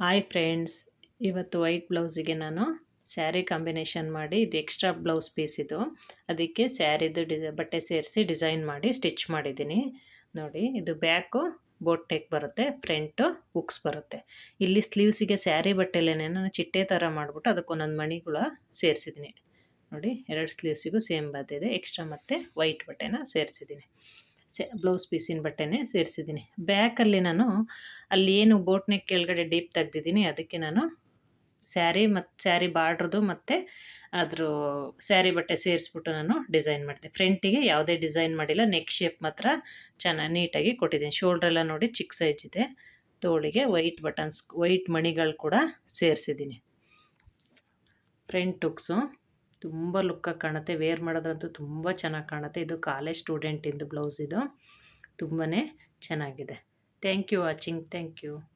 Hi friends ಇವತ್ತು white ಬ್ಲೌಸಿಗೆ ನಾನು ಸ್ಯಾರಿ ಕಾಂಬಿನೇಷನ್ ಮಾಡಿ, ಇದು ಎಕ್ಸ್ಟ್ರಾ ಬ್ಲೌಸ್ ಪೀಸ್ ಇದು. ಅದಕ್ಕೆ ಸ್ಯಾರಿದು ಡಿಸ ಬಟ್ಟೆ ಸೇರಿಸಿ ಡಿಸೈನ್ ಮಾಡಿ ಸ್ಟಿಚ್ ಮಾಡಿದ್ದೀನಿ. ನೋಡಿ, ಇದು ಬ್ಯಾಕು ಬೋಟ್ ಟೆಕ್ ಬರುತ್ತೆ ಫ್ರಂಟು ಬುಕ್ಸ್ ಬರುತ್ತೆ. ಇಲ್ಲಿ ಸ್ಲೀವ್ಸಿಗೆ ಸ್ಯಾರಿ ಬಟ್ಟೆಲೇನೆ ನಾನು ಚಿಟ್ಟೆ ಥರ ಮಾಡಿಬಿಟ್ಟು ಅದಕ್ಕೆ ಒಂದೊಂದು ಮಣಿಗಳ ಸೇರಿಸಿದ್ದೀನಿ. ನೋಡಿ, ಎರಡು ಸ್ಲೀವ್ಸಿಗೂ ಸೇಮ್ ಬಂದಿದೆ ಎಕ್ಸ್ಟ್ರಾ ಮತ್ತು ವೈಟ್ ಬಟ್ಟೆನ ಸೇರಿಸಿದ್ದೀನಿ. ಬ್ಲೌಸ್ ಪೀಸಿನ ಬಟ್ಟೆನೇ ಸೇರಿಸಿದ್ದೀನಿ. ಬ್ಯಾಕಲ್ಲಿ ನಾನು ಅಲ್ಲಿ ಏನು ಬೋಟ್ನೆ ಕೆಳಗಡೆ ಡೀಪ್ ತೆಗ್ದಿದ್ದೀನಿ, ಅದಕ್ಕೆ ನಾನು ಸ್ಯಾರಿ ಮತ್ತು ಸ್ಯಾರಿ ಬಾರ್ಡ್ರದು ಮತ್ತು ಅದ್ರ ಸ್ಯಾರಿ ಬಟ್ಟೆ ಸೇರಿಸ್ಬಿಟ್ಟು ನಾನು ಡಿಸೈನ್ ಮಾಡಿದೆ. ಫ್ರಂಟಿಗೆ ಯಾವುದೇ ಡಿಸೈನ್ ಮಾಡಿಲ್ಲ ನೆಕ್ ಶೇಪ್ ಮಾತ್ರ ಚೆನ್ನಾಗಿ ನೀಟಾಗಿ ಕೊಟ್ಟಿದ್ದೀನಿ. ಶೋಲ್ಡ್ರೆಲ್ಲ ನೋಡಿ ಚಿಕ್ಕ ಸೈಜ್ ಇದೆ. ತೋಳಿಗೆ ವೈಟ್ ಬಟನ್ಸ್ ವೈಟ್ ಮಣಿಗಳು ಕೂಡ ಸೇರಿಸಿದ್ದೀನಿ. ಫ್ರಂಟ್ ಹುಕ್ಸು ತುಂಬ ಲುಕ್ಕಾಗಿ ಕಾಣುತ್ತೆ. ವೇರ್ ಮಾಡೋದ್ರಂತೂ ತುಂಬ ಚೆನ್ನಾಗಿ ಕಾಣುತ್ತೆ. ಇದು ಕಾಲೇಜ್ ಸ್ಟೂಡೆಂಟಿಂದು ಬ್ಲೌಸ್ ಇದು ತುಂಬಾ ಚೆನ್ನಾಗಿದೆ. Thank you watching thank you